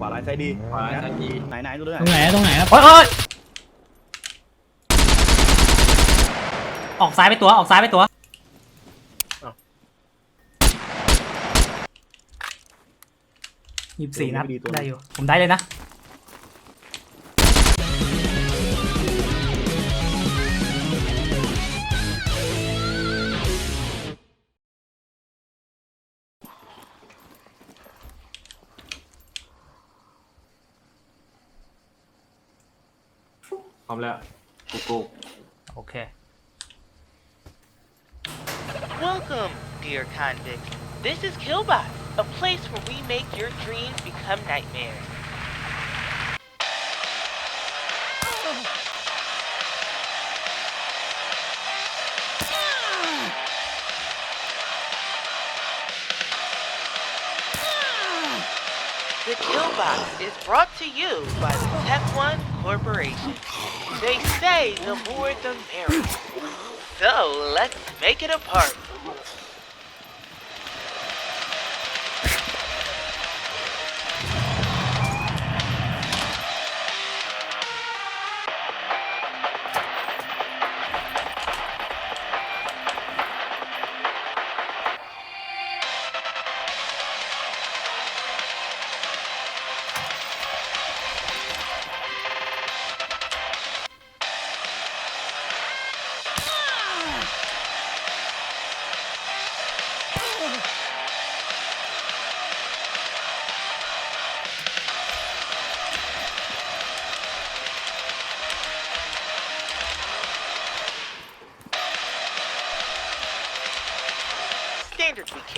ขวาลายซ้ายดีขวาลายซ้ายดีไหนไหนดูด้วยตรงไหนตรงไหนครับโอ๊ยโอ๊ยออกซ้ายไปตัวออกซ้ายไปตัวยี่สิบสี่นัดได้อยู่ ผมได้เลยนะ Okay. Welcome, dear convict. This is Killbot, a place where we make your dreams become nightmares. The Killbox is brought to you by the Tech One Corporation. They say the more the merrier. So let's make it a party.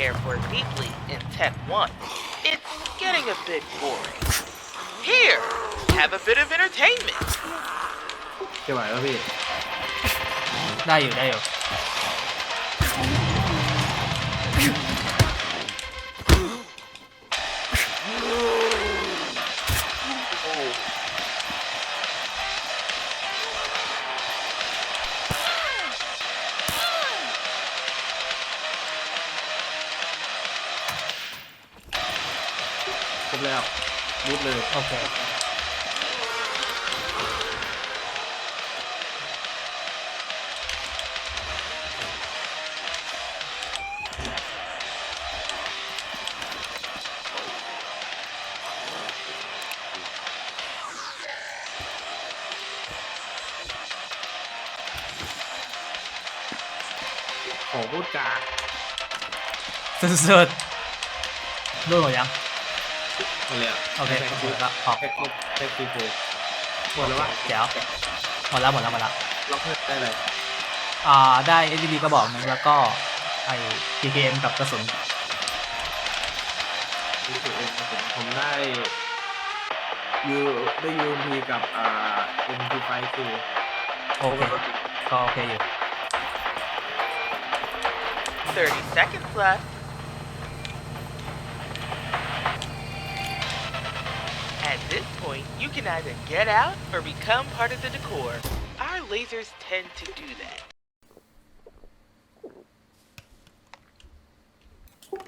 care for deeply in Tech 1. It's getting a bit boring. Here, have a bit of entertainment. จะไหวป่ะพี่ ได้อยู่ ได้อยู่ มุดเลย โอเค ของพูดกาสุดๆรู้หมดยังหมดเลยอะ โอเคแท็กหมซี่ดแล้วออกแท็กซี่แท็กซี่โฟหมดแล้ววะเดี๋ยวหมดแล้วหมดแล้วหมดแล้วล็อกเพิ่มได้เลยอ่าได้ SGB กระบอกหนึงแล้วก็ไอ้ PKM กับกระสุนนี่คือเองครับผมผมได้ยูได้ยูเอ็มพีกับอ่าเอ็มพีไฟคือโอเคก็โอเคอยู่ 30 seconds left. At this point, you can either get out or become part of the decor. Our lasers tend to do that.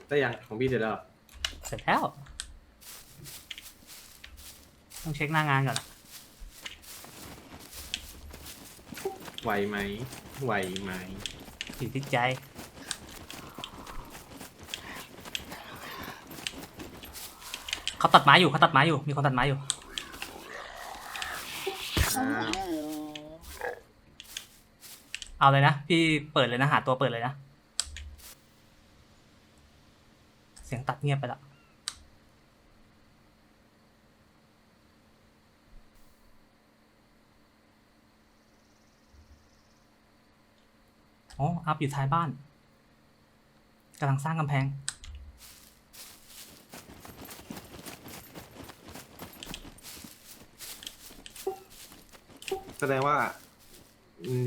ได้ยังของพี่เสร็จแล้ว เสร็จแล้ว ต้องเช็คหน้างานก่อนอะ ไหวไหมไหวไหม อยู่ที่ใจ ตัดไม้อยู่เขาตัดไม้อยู่ มีคนตัดไม้อยู่ เอาเลยนะ พี่เปิดเลยนะหาตัวเปิดเลยนะ เสียงตัดเงียบไปละอ๋อ อัพอยู่ท้ายบ้านกำลังสร้างกำแพง แสดงว่า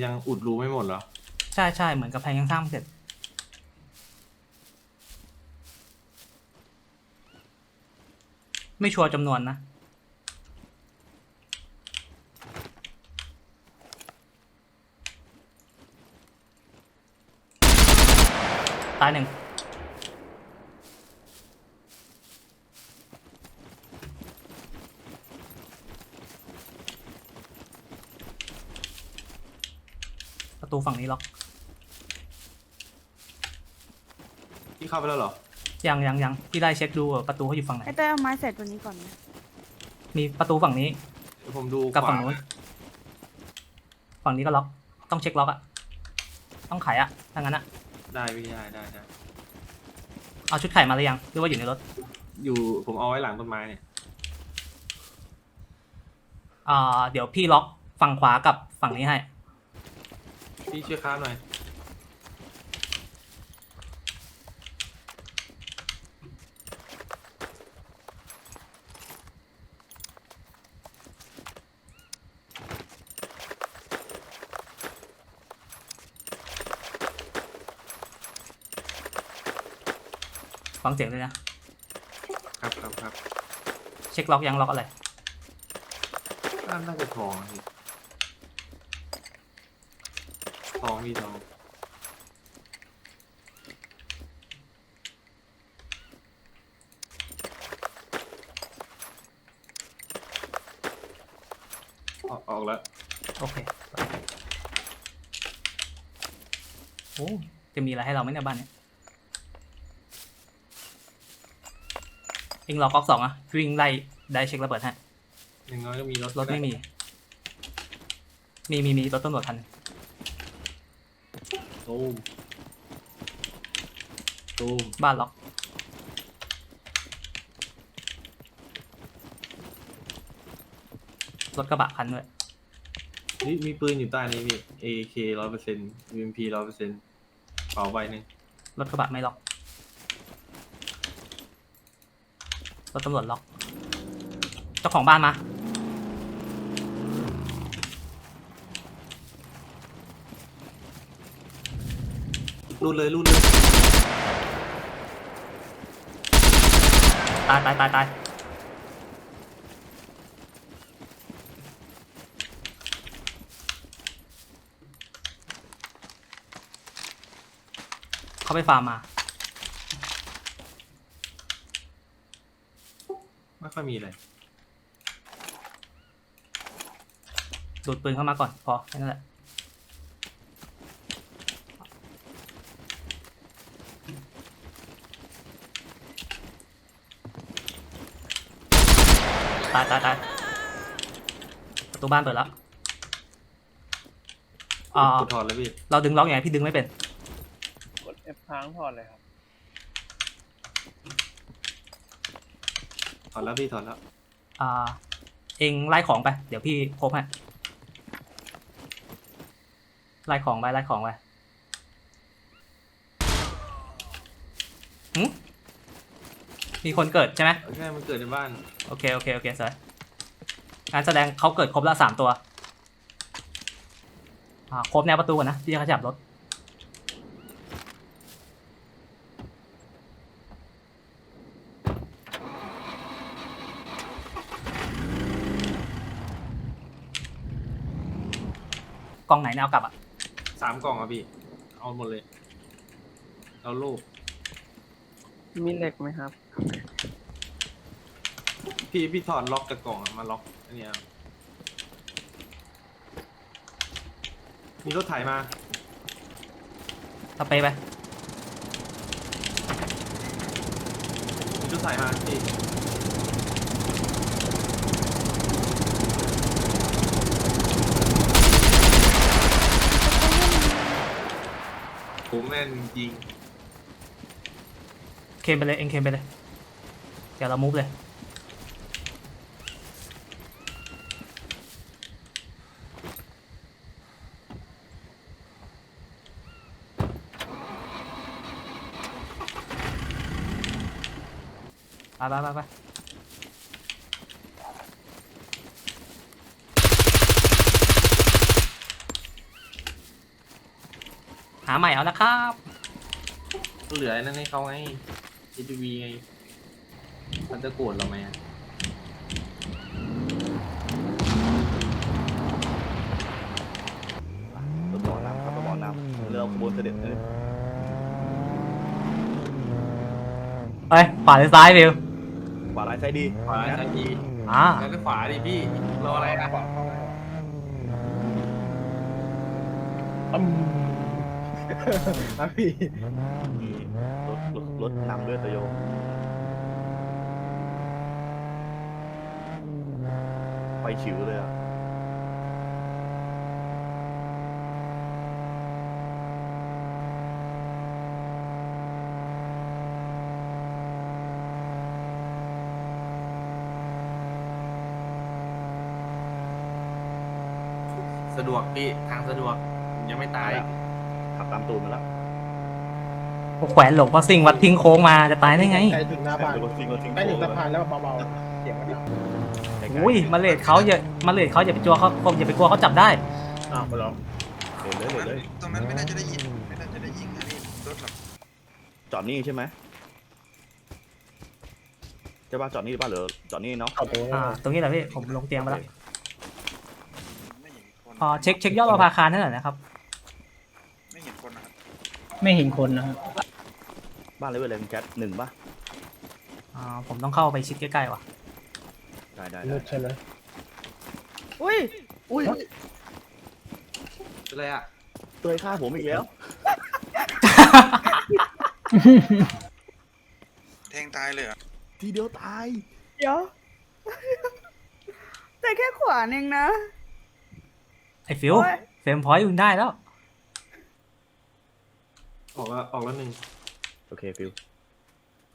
ยังอุดรูไม่หมดเหรอ ใช่ใช่เหมือนกำแพงยังสร้างไม่เสร็จ ไม่ชัวร์จำนวนนะ ตายหนึ่ง ประตูฝั่งนี้ล็อกพี่เข้าไปแล้วเหรอ ยังยังยังพี่ได้เช็คดูว่าประตูเขาอยู่ฝั่งไหน ไอ้เต้ยเอาไม้ใส่ตัวนี้ก่อนนะมีประตูฝั่งนี้เดี๋ยวผมดูกับขฝั่วางนู้น ฝั่งนี้ก็ล็อก ต้องเช็คล็อกอะต้องไขอะถ้างั้นอะได้พี่ได้ได้ได้เอาชุดไขมาหรือยัง หรือว่าอยู่ในรถ อยู่ผมเอาไว้หลังต้นไม้เนี่ยอ่า เดี๋ยวพี่ล็อกฝั่งขวากับฝั่งนี้ให้ พี่ช่วยค้าหน่อย ฟังเสียงเลยนะ ครับครับครับเช็คล็อกยังล็อกอะไร น่าน่าจะทองอะพี่ท องพี่ทองออกออกแล้วโอเคโอ้จะมีอะไรให้เราไหมในยบ้านเนี้ยเองรอก๊อกสองอะวิ่งไล่ได้เช็คระเบิดให้อย่างน้อยก็มีรถรถไม่มี มีมีมีรถตำรวจคัน ตูมตูมบ้านล็อกรถกระบะคันด้วยนี่มีปืนอยู่ใต้นี้พี่ AK ร้อยเปอร์เซ็นต์ UMP ร้อยเปอร์เซ็นต์เป่าใบหนึ่งรถกระบะไม่ล็อกรถตำรวจล็อกเจ้าของบ้านมา รูดเลยรูดเลยตายตายตายตายเขาไปฟาร์มมา ไม่ค่อยมีอะไรดูดปืนเข้ามาก่อน พอแค่นั้นแหละ ตายตายตายประตูบ้านเปิดแล้วอ่ากูถอดแล้วพี่เราดึงล็อกยังไงพี่ดึงไม่เป็น กด F ค้างถอดเลยครับ ถอดแล้วพี่ถอดแล้วอ่า เองไล่ของไป เดี๋ยวพี่ครบให้ไล่ของไปไล่ของไปหึ มีคนเกิดใช่ไหมโอเคมันเกิดในบ้าน โอเค โอเค โอเคสวยงานแสดงเขาเกิดครบแล้วสามตัว อ่า ครบแนวประตูก่อนนะที่จะขยับรถ กล้องไหนแนวกลับอะ สามกล่องอะพี่ เอาหมดเลย เอาลูก มีเหล็กไหมครับ พี่พี่ถอดล็อกจากกล่องอะมาล็อกอันเนี้ยครับมีรถไถมา สเปรย์ไป มีรถไถมาพี่ผมแม่นจริง เคมไปเลย เองเคมไปเลย เดี๋ยวเรามูฟเลย ไปไปไปไปหาใหม่เอานะครับ เหลือไอ้นั่นให้เขาไง HDV ไงมันจะโกรธเราไหมอะรถหมอน้ำครับรถหมอน้ำเรือขบวนเสด็จเลยเฮ้ยขวาหรือซ้ายฟิวขวาร้ายซ้ายดีขวาซ้ายทีอ่าแล้วก็ขวาดิพี่ รออะไรนะอืม อะพี่มีรถรถรถนำด้วยตะโยไปฉิวเลยอะสะดวกพี่ทางสะดวก ยังไม่ตายขับ ตามตูนมาแล้วแขวนหลงเพราะสิ่งวัดทิ้งโค้งมาจะตายได้ไง ใกล้ถึงหน้าบ้านรถซิงรถซิงใกล้ถึงสะพานแล้วเบาๆเสียงมันดังอุ้ยมาเลดเขาอย่ามาเลดเขาอย่าไปจัวเขาอย่าไปกลัวเขาจับได้ อ้าวมาลองเห็นเลยเห็นเลยตรงนั้นไม่น่าจะได้ยิน ไม่น่าจะได้ยิงนะนี่รถหลับจอดนี่ใช่ไหมใช่ป่ะจอดนี่ป่ะหรือจอดนี่เนาะเข้าตรงนี้อ่าตรงนี้แหละพี่ผมลงเตียงไปแล้วไม่เห็นคนพอเช็คเช็คยอดประภาคารให้หน่อยนะครับ ไม่เห็นคนนะครับ ไม่เห็นคนนะครับบ้านเลเวลอะไรแก๊สหนึ่งป่ะอ่าผมต้องเข้าไปชิดใกล้ๆว่ะได้ได้มืได้ดใช่ไหมอุ้ยอุ้ยเป็นไรอะเตยฆ่าผมอีกแล้ว แทงตายเลยเหรอทีเดียวตาย เดี๋ยว แต่แค่ขวานเองนะ ไอ้ฟิวโอ๊ย เฟรมพอยต์มึงได้แล้ว ออกแล้วออกแล้วหนึ่งโอเคฟิว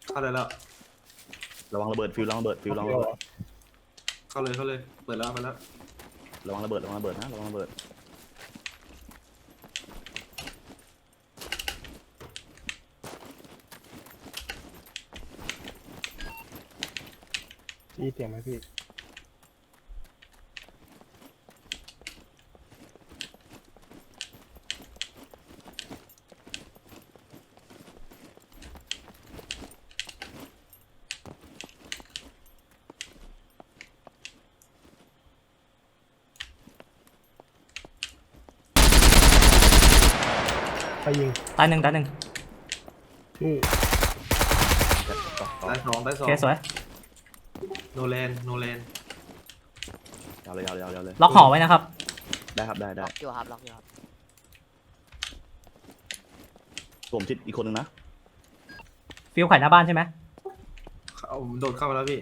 เข้าเลยแล้วระวังระเบิดฟิวระวังระเบิดฟิวระวังระเบิดเข้าเลยเข้าเลยเปิดแล้วมาแล้วระวังระเบิดระวังระเบิดนะระวังระเบิดพี่เสียงไหมพี่ ตายหนึ่งตายหนึ่งพี่ต่อต่อตายสองตายสโอองเคสวย โนแลนโนแลนยาวเลยยาวเลยยาวเลยยาวเลยล็อกหอไว้นะครับ ได้ครับได้ได้ล็อกอยู่ครับล็อกอยู่ครับผมชิดอีกคนนึงนะฟิวไข่หน้าบ้านใช่ไหมเอาโดดเข้ามาแล้วพี่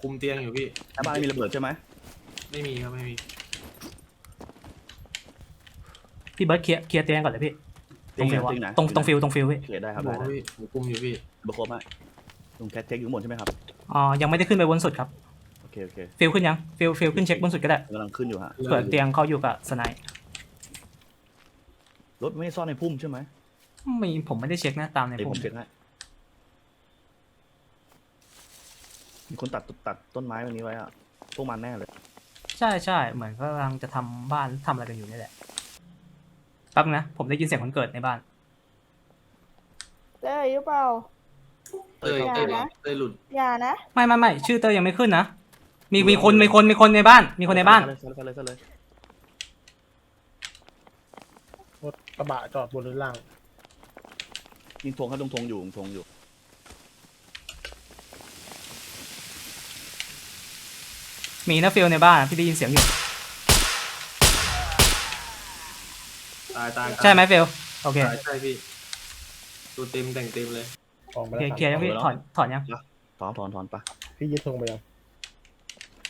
คุมเตียงอยู่พี่ หน้าบ้านไม่มีระเบิดใช่ไหมไม่มีครับไม่มีพี่เบิร์ดเคลียร์เคลียร์เตียงก่อนเลยพี่ ตรงฟิวอะจริงนะตรงตรงฟิวตรงฟิวพี่เคลียร์ได้ครับบอได้กได้พี่ผมคุมอยู่พี่บครบไหมลุงแคทเช็คอยู่ข้างบนใช่ไหมครับอ๋อยังไม่ได้ขึ้นไปบนสุดครับโอเคโอเคฟิลขึ้นยังฟิลฟิลขึ้นเช็คบนสุดก็ได้กำลังขึ้นอยู่ฮะส่วนเตียงเขาอยู่กับสไนป์รถไม่ได้ซ่อนในพุ่มใช่ไหมมีผมไม่ได้เช็คนะตามในเดี๋ยวผผมมเช็คให้มีคนตัดตัดต้นไม้ตรงนี้ไว้อะพวกมันแน่เลย ใช่ใช่เหมือนกำลังจะทำบ้านทำอะไรกันอยู่นี่แหละ แป๊บนึงนะ ผมได้ยินเสียงคนเกิดในบ้าน เต้ยหรือเปล่า เต้ยเต้ยอย่านะเต้ยหลุดอย่านะ ไม่ไม่ไม่ชื่อเตอร์ยังไม่ขึ้นนะ มีมีคนมีคนมีคนในบ้าน มีคนในบ้าน เลยเลยเลยเลยรถกระบะจอดบนหรือล่างยิงธงครับตรงธงอยู่ตรงธงอยู่ มีนะฟิลในบ้านพี่ได้ยินเสียงอยู่ ตายตายตายใช่ไหมฟิลโอเคใช่ใช่พี่ตัวเต็มแต่งเต็มเลยออกมาเคลีแล้ยวร์เคลียร์ยังพี่ถอนถอนยัง ถอนถอนถอนปะพี่ยึดธงไปยัง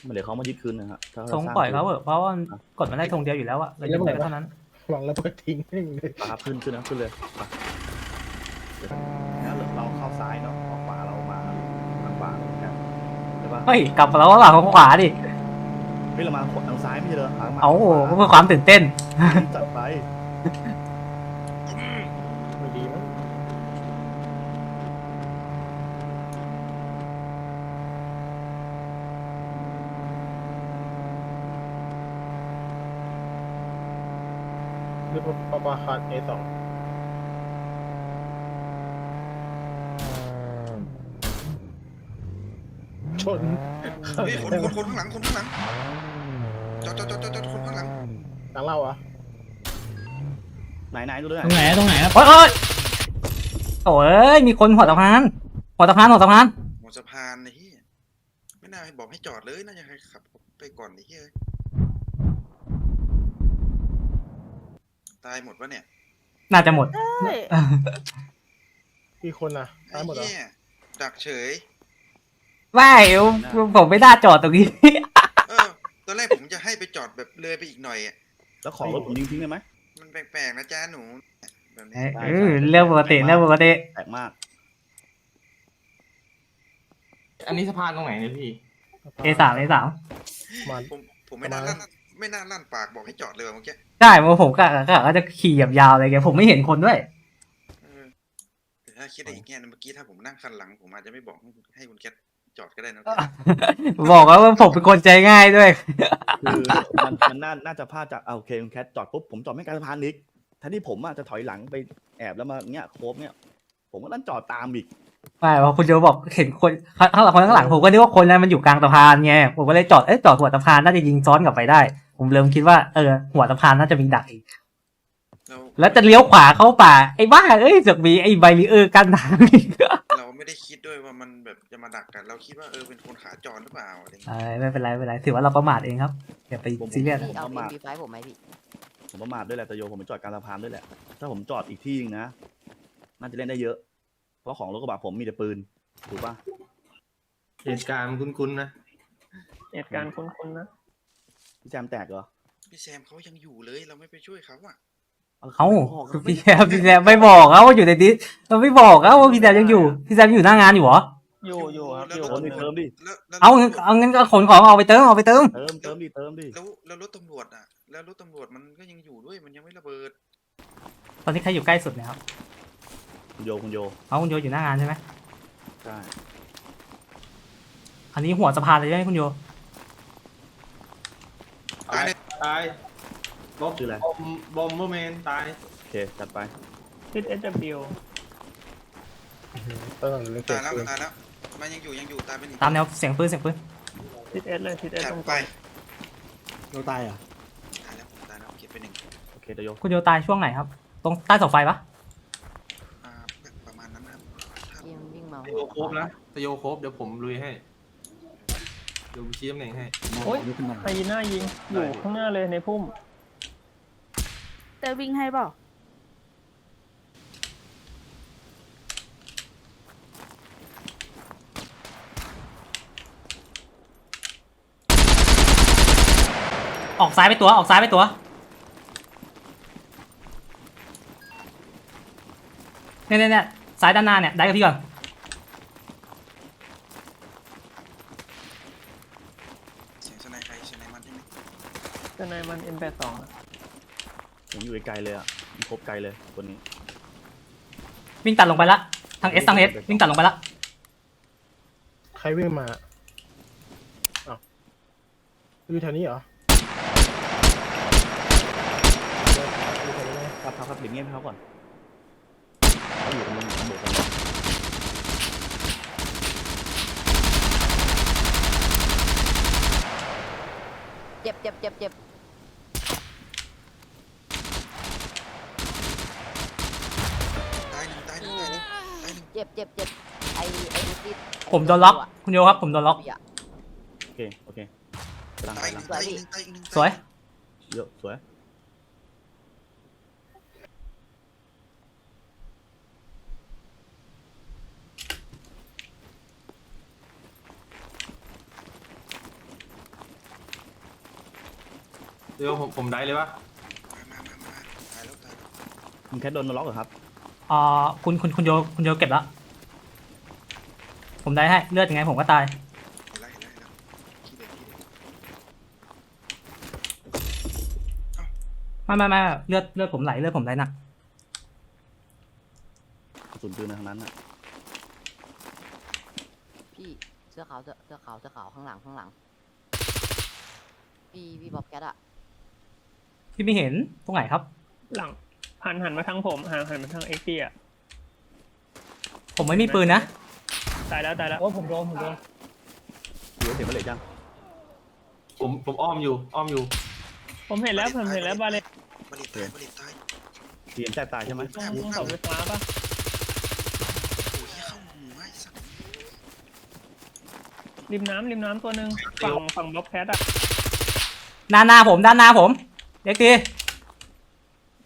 มันเดี๋ยวเขามายึดคืนนะฮะถ้าทงสร้ปล่อยเขาเถอะเพราะว่ากดมันได้ทงเดียวอยู่แล้วอะเราจะไปเท่านั้น วางระเบิดทิ้งให้เลยปะครับขึ้นขึ้นนะขึ้นเลยไปเดี๋ยวงั้นเราเข้าซ้ายเนาะออกขวาเรามาทางขวาเนี่ยใช่ปะเฮ้ย กลับมาแล้วว่าหลังขวาดิ เฮ้ยเรามาทางซ้ายไม่ใช่เหรอทางมาเอาขวเพื่อความตื่นเต้น จัดไป ไม่ดีมั้งรถประภาคาร A2 ชนเฮ้ยคนคนคนข้างหลังคนข้างหลังจอดจอดจอดจอดคนข้างหลัง หลังเล่าอะ ไหนไหนดูด้วยตรงไหนตรงไหนครับโอ๊ยโอ๊ยโอ้ยมีคนหัวสะพานหัวสะพานหัวสะพานหัวสะพานไอ้เหี้ยไม่น่าให้บอกให้จอดเลยน่าจะให้ขับไปก่อนไอ้เหี้ยตตายหมดวะเนี่ยน่าจะหมดใช่กี่คนน่ะตายหมดเหรอไอ้เหี้ยดักเฉยไม่ผมไม่น่าจอดตรงนี้เออตอนแรกผมจะให้ไปจอดแบบเลยไปอีกหน่อยอะแล้วของรถผมยิงทิ้งได้ไหม มันแปลกๆนะจ้าหนูแบบนี้เออเรื่องปกติเรื่องปกติแปลกมาก อันนี้สะพานตรงไหนเนี่ยพี่ เอสามเอสามมันผมผมไม่น่าประมาณลั่นไม่น่าลั่นปากบอกให้จอดเลยว่ะเมื่อกี้ใช่เมื่อผมกะกะก็จะขี่แบบยาวเลยแกผมไม่เห็นคนด้วยเออแต่ถ้าคิดได้อีกแง่นึงเมื่อกี้ถ้าผมนั่งคันหลังผมอาจจะไม่บอกให้ให้คุณแคท จอดก็ได้นะบอกว่าผมเป็นคนใจง่ายด้วย คือมันมันน่าน่าจะพลาดจากเอาโอเคคุณแคทจอดปุ๊บผมจอดไม่กลางสะพานอีกแทนที่ผมอะจะถอยหลังไปแอบแล้วมาเงี้ยโคบเนี่ย ผมก็นั่นจอดตามอีกไม่พอคุณโยบอกเห็นคนข้างหลังคนข้างหลังผมก็นึกว่าคนนั้นมันอยู่กลางสะพานไงผมก็เลยจอดเอ๊ะจอดหัวสะพานน่าจะยิงซ้อนกลับไปได้ ผมเริ่มคิดว่าเออหัวสะพานน่าจะมีดักอีก เราแล้วจะเลี้ยวขวาเข้าป่า ไอ้บ้าเอ้ยจะมีไอ้ไบรีเออร์กั้นทางอีกเราไม่ได้คิดด้วยว่ามันแบบจะมาดักกัน เราคิดว่าเออเป็นคนขาจรหรือเปล่าอะไรอย่างเอเงี้ยอไม่เป็นไรไม่เป็นไรถือว่าเราประมาทเองครับอย่าไปซีเรียสพี่เอาประมาท MP5 ผมไหมพี่ ผมประมาทด้วยแหละแต่โยผมไปจอดกลางสะพานด้วยแหละ ถ้าผมจอดอีกที่นึงนะ น่าจะเล่นได้เยอะ เพราะของรถกระบะผมมีแต่ปืน ถูกปะเหตุการณ์มันคุ้นๆนะ เหตุการณ์คุ้นๆนะ พี่แจมแตกเหรอ พี่แซมเขายังอยู่เลย เราไม่ไปช่วยเขาอะ เอ้าบอกคือพี่แซมพี่แซมไม่บอกเขาว่าอยู่ในดิสเราไม่บอกเขาว่าพี่แซมยังอยู่พี่แซมอยู่หน้างานอยู่เหรออยู่อยู่ครับอยู่เติมดิเติมดิแล้วแล้วเอางั้นเอางั้นก็ขนของเอาไปเติมเอาไปเติมเติมเติมดิเติมดิแล้วแล้วรถตำรวจอะแล้วรถตำรวจมันก็ยังอยู่ด้วยมันยังไม่ระเบิด ตอนนี้ใครอยู่ใกล้สุดเนะครับคุณโยคุณโยเอาคุณโยอยู่หน้างานใช่ไหมใช่อันนี้หัวสะพานเลยใช่ไหมคุณโยตายเลยตาย บอมชื่ออะไร บอมบอมเบอร์แมนตายโอเคจัดไปทิศ SW เติมหรือเก็ตาบยแล้วปืนตายแล้วมันยังอยู่ยังอยู่ตายไปหนึ่งตามแนวเสียงปืนเสียงปืนทิศ S เลยทิศ S จัดตรงไปเราตายอะตายแล้วตายแล้วเก็บไปหนึ่งโอเคแต่โยคุณโยตายช่วงไหนครับ ตรงใต้เสาไฟปะอ่าประมาณนั้นนะครับถ้าพี่มันวิ่งมาตะโยโคบนะตะโยโคบเดี๋ยวผมลุยให้ เดี๋ยวผมชี้ตำแหน่งให้ โอ้ยไฮยีน่ายิง อยู่ข้างหน้าเลยในพุ่ม เตอวิ่งให้เปล่าออกซ้ายไปตัว ออกซ้ายไปตัว เนี่ยเนี่ยเนี่ยซ้ายด้านหน้าเนี่ย ได้กับพี่ก่อน เสียงสไนใครสไนมันใช่ไหม จะในมัน M82 อะ ผมอยู่ไกลๆเลยอะมันครบไกลเลยคนนี้ วิ่งตัดลงไปละทางเอสทางเอสวิ่งตัดลงไปละใครวิ่งมาอ้าวอยู่แถวนี้เหรออยู่แถวนี้ไหมครับครับครับเดี๋ยวเงียบให้เขาก่อนเขาอยู่กันบนโบกกันเจ็บเจ็บเจ็บเจ็บ ตายหนึ่งตายหนึ่งตายหนึ่งตายหนึ่ง เจ็บเจ็บเจ็บไอไอที่ ผมโดนล็อกคุณโยครับผมโดนล็อกพี่ะโอเค โอเคกำลังตายกำหลันึ่งงตายอีกหนึ่งตายอีกหนึ่งสวย เยอะสวย เดี๋ยวผมผมได้เลยปะมามามามาตายแล้วตายแล้ว คุณแคทโดนล็อกเหรอครับ อ่าคุณคุณคุณโยคุณโยเก็บละ ผมได้ให้เลือดยังไงผมก็ตาย เห็นแล้วเห็นแล้วเห็นแล้วขี้เด็กขี้เด็กไม่ไม่ไม่เลือดเลือดผมไหลเลือดผมไหลหนักกระสุนปืนในทางนั้นอะพี่เสื้อขาวเสื้อเสื้อขาวเสื้อขาวข้างหลังข้างหลัง พี่พี่บ๊อบแคทอะพี่ไม่เห็นตรงไหนครับ หลังหันหันมาทางผมหันหันมาทาง XP อะผมไม่มีปืนนะ ตายแล้วตายแล้วโอ้ผมโดนผมโดนดูเสียงมันเหล็กยังผมผมอ้อมอยู่ อ้อมอยู่ ผมเห็นแล้วผมเห็นแล้วบาเลตบริตตายบริตตายเสียงแตกตายใช่ไหมตรงตรงเสาไฟฟ้าปะโอ้ยเข้าหัวไอ้สัตว์ริมน้ำริมน้ำตัวหนึ่งฝั่งฝั่งบ๊อบแคทอะด้านหน้าผมด้านหน้าผมเด็กดี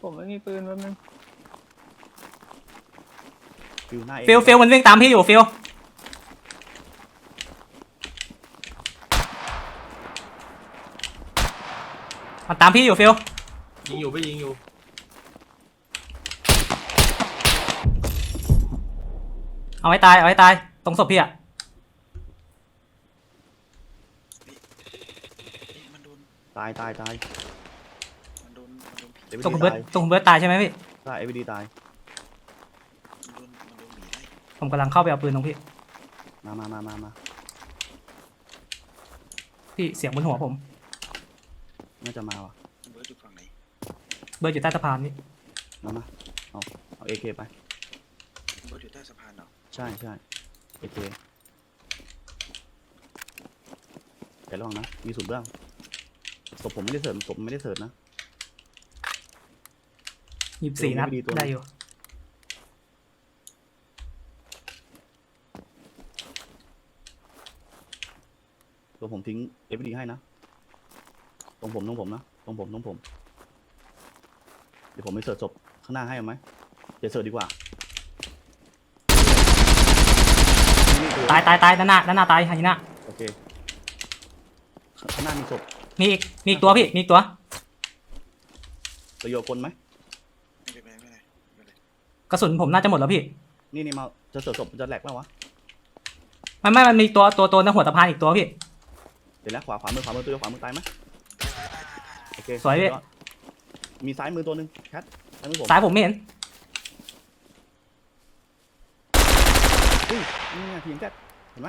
ผมไม่มีปืนแป๊บนึงฟิวหน้าเองฟิลฟิลมันวิ่งตามพี่อยู่ฟิล มันตามพี่อยู่ฟิลยิงอยู่ไม่ยิงอยู่ เอาไว้ตายเอาไว้ตายตรงศพพี่อะเอ๊ะมันโดนตายตายตายมันโดนมันโดนผีเอวีตรงดีคุณเบิร์ตตายตรงคุณเบิร์ตตายใช่ไหมพี่ใช่เอวีดีตายมันโดนมันโดนผีไล่ผมกำลังเข้าไปเอาปืนตรงพี่มามามามามาพี่เสียงบนหัวผม น่าจะมาว่ะเบิร์ดอยู่ฝั่งไหนเบิร์ตอยู่ใต้สะพานนี่มามาเอาเอาเอเคไป เบิร์ดอยู่ใต้สะพานเหรอใช่ใช่เอเคแต่ระวังนะ มีสูตรเบื้องศพผมไม่ได้เสิร์ฟศพไม่ได้เสิร์ฟนะ หยิบสี่นัดไม่ดีตัวได้อยู่ ตัวผมทิ้งเอวีดีให้นะ ตรงผมตรงผมนะตรงผมตรงผม เดี๋ยวผมไปเสิร์ฟศพข้างหน้าให้เอาไหมเดี๋ยวเสิร์ฟดีกว่านี่นี่คือตายตายตายด้านหน้าด้านหน้าตายฮายิน่าโอเคข้างหน้ามีศพมีอีกมีอีกตัวพี่มีอีกตัวประโยชน์คนไหมไม่เป็นไรไม่เป็นไรไม่เป็นไรกระสุนผมน่าจะหมดแล้วพี่นี่นี่มาจะเสิร์ฟศพจะแหลกแล้ววะไม่ไม่มันมีตัวตัวตัวในหัวสะพานอีกตัวพี่เดี๋ยวแล้วขวาขวามือขวามือตัวเดียวขวามือตายไหมโอเคสวยพี่ดอดมีซ้ายมือตัวหนึ่งแคทซ้ายมือผมซ้ายผมไม่เห็น อุ้ยนี่ไงทีมแคทเห็นไหม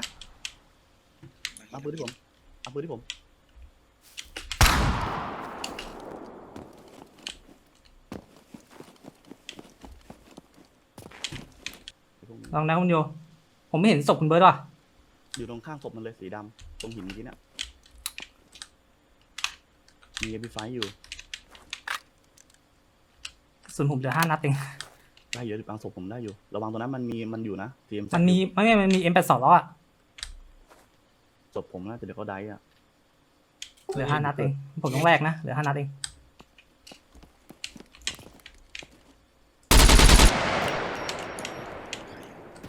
เอาปืนที่ผมเอาปืนที่ผมไอ้พวกนี้ลองนะคุณโย ผมไม่เห็นศพคุณเบิร์ตว่ะอยู่ตรงข้างศพมันเลยสีดำตรงหินเมื่อกี้เนี่ย มีเอพีไฟอยู่กระสุนผมเหลือห้านัดเองได้เยอะบางศพผมได้อยู่ ระวังตัวนั้นมันมีมันอยู่นะทีมมันมีไม่ไม่มันมี M82 แล้วอะศพผมนะแต่เดี๋ยวเขาได้อะเหลือห้านัดเองผมต้องแลกนะเหลือห้านัดเอง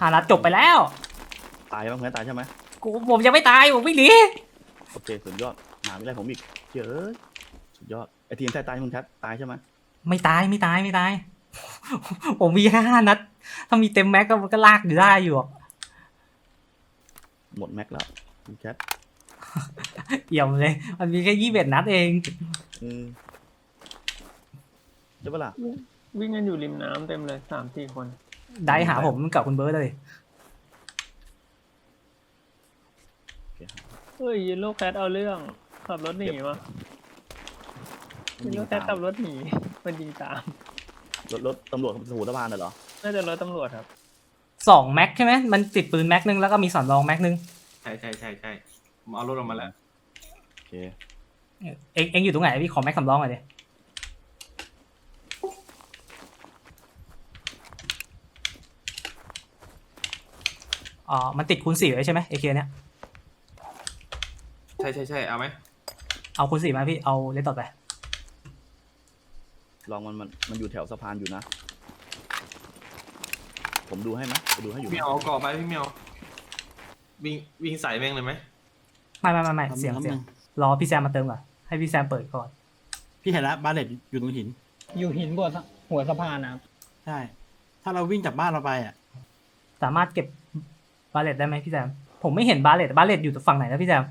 ห้านัดจบไปแล้วตายบ้างเพื่อนตายใช่ไหมกูผมยังไม่ตายผมวิ่งหนีโอเคสุดยอดหนาไม่ได้ผมอีกเยอะ สุดยอดไอทีมแท้ตายคุณแท้ตายใช่ไหมไม่ตายไม่ตายไม่ตาย ผมมีแค่ห้านัด ถ้ามีเต็มแม็กก็มันก็ลากอยู่ได้อยู่อะหมดแม็กแล้วคุณแคทเอี่ยมเลย มันมีแค่ยี่สิบเอ็ดนัดเองอืมใช่ปะล่ะวิ่งกันอยู่ริมน้ำเต็มเลยสามสี่คน ได้หาผมกับคุณเบิร์ตเลยเฮ้ยยโลแคทเอาเรื่องขับรถหนี วะยโลแคทขับรถหนีมันยิงตามรถรถตำรวจสมุทรสาครน่ะเหรอน่าจะรถตำรวจครับสองแม็กใช่ไหมมันติดปืนแม็กนึงแล้วก็มีสอนรองแม็กนึงใช่ใช่ใช่ใช่ผมเอารถออกมาแล้วโอเคเองเองอยู่ตรงไหนพี่ขอแม็กสำรองหน่อยดิอ๋อมันติดคูณสี่ไว้ใช่ไหมเอเคเนี้ยใช่ใช่ใช่เอาไหมเอาคูณสี่มาพี่เอาเลตต่อไป ลองมันมันมันอยู่แถวสะพานอยู่นะ ผมดูให้ไหมไปดูให้อยู่พี่เมียวเอาเกาะไปพี่เมียววิ่งวิ่งใส่แม่งเลยไหมไม่ไม่ไม่ไม่เสียงเสียงรอพี่แซมมาเติมก่อนให้พี่แซมเปิดก่อน พี่เห็นแล้วบาเลตอยู่ตรงหิน อยู่หินบนหัวสะพานนะครับใช่ ถ้าเราวิ่งจากบ้านเราไปอะ สามารถเก็บบาเลตได้ไหมพี่แซมผมไม่เห็นบาเลตบาเลตอยู่ฝั่งไหนนะพี่แซม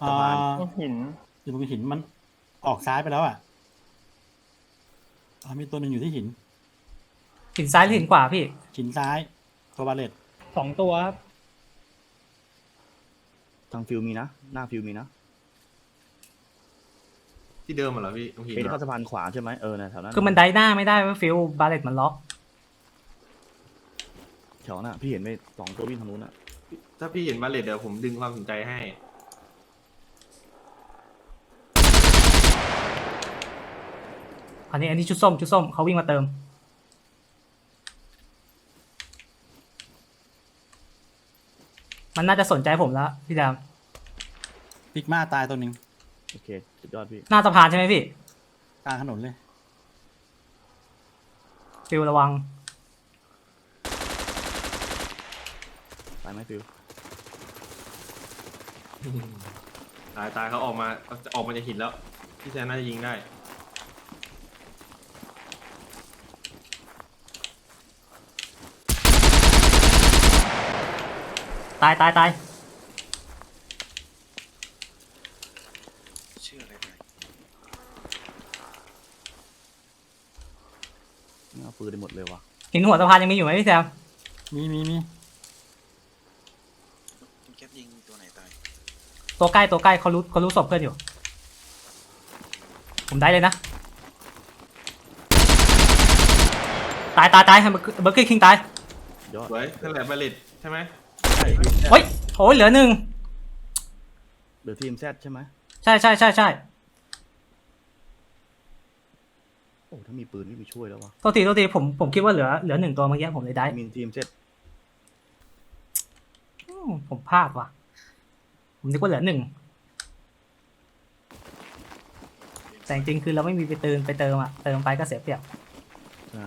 เอ่อหินอยู่ตรงหินมันออกซ้ายไปแล้วอะ อ่ามีตัวหนึ่งอยู่ที่หิน หินซ้ายหรือหินขวาพี่หินซ้ายตัวบาเลตสองตัวครับทางฟิลมีนะ หน้าฟิลมีนะที่เดิมเหรอพี่ตรงหินเห็นเหรเข้าอสะพานขวาใช่ไหมเออนะแถวนั้นคือมันได้หน้าไม่ได้ว่าฟิลบาเลตมันล็อก แถวน่ะพี่เห็นไปสองตัววิ่งทางนู้นอะ ถ้าพี่เห็นบาเลตเดี๋ยวผมดึงความสนใจให้ อันนี้อันนี้ชุดส้มชุดส้มเขาวิ่งมาเติม มันน่าจะสนใจผมแล้วพี่แซมปิกมาตายตัวหนึ่งโอเคสุดยอดพี่หน้าสะพานใช่ไหมพี่กลางถนนเลยฟิลระวัง ตายไหมฟิวตายตายเขาออกมาเขาจะออกมาจากหินแล้ว พี่แซนน่าจะยิงได้ ตายตายตายชื่ออะไรไปไม่เอาปืนไปหมดเลยว่ะหินหัวสะพานยังมีอยู่ไหมพี่แซมมีมีมีคุณแคทยิงตัวไหนตายตัวใกล้ตัวใกล้เขารู้เขารู้ศพเพื่อนอยู่ ผมได้เลยนะตายตายตายเบอร์เกอร์คิงตายยอด สวยนั่นแหละบาเลตใช่ไหมใช่เฮ้ยโอ้ยเหลือหนึ่งเดือทีมแซดใช่ไหมใช่ใช่ใช่ใช่โอ้ถ้ามีปืนนี่ไปช่วยแล้ววะโทษทีโทษทีผมผมคิดว่าเหลือเหลือหนึ่งตัวเมื่อกี้ผมเลยได้มีทีมเซตอืมผมพลาดว่ะ ผมนึกว่าเหลือหนึ่งแต่จริงๆคือเราไม่มีไปเติมไปเติมอะเติมไปก็เสียเปรียบใช่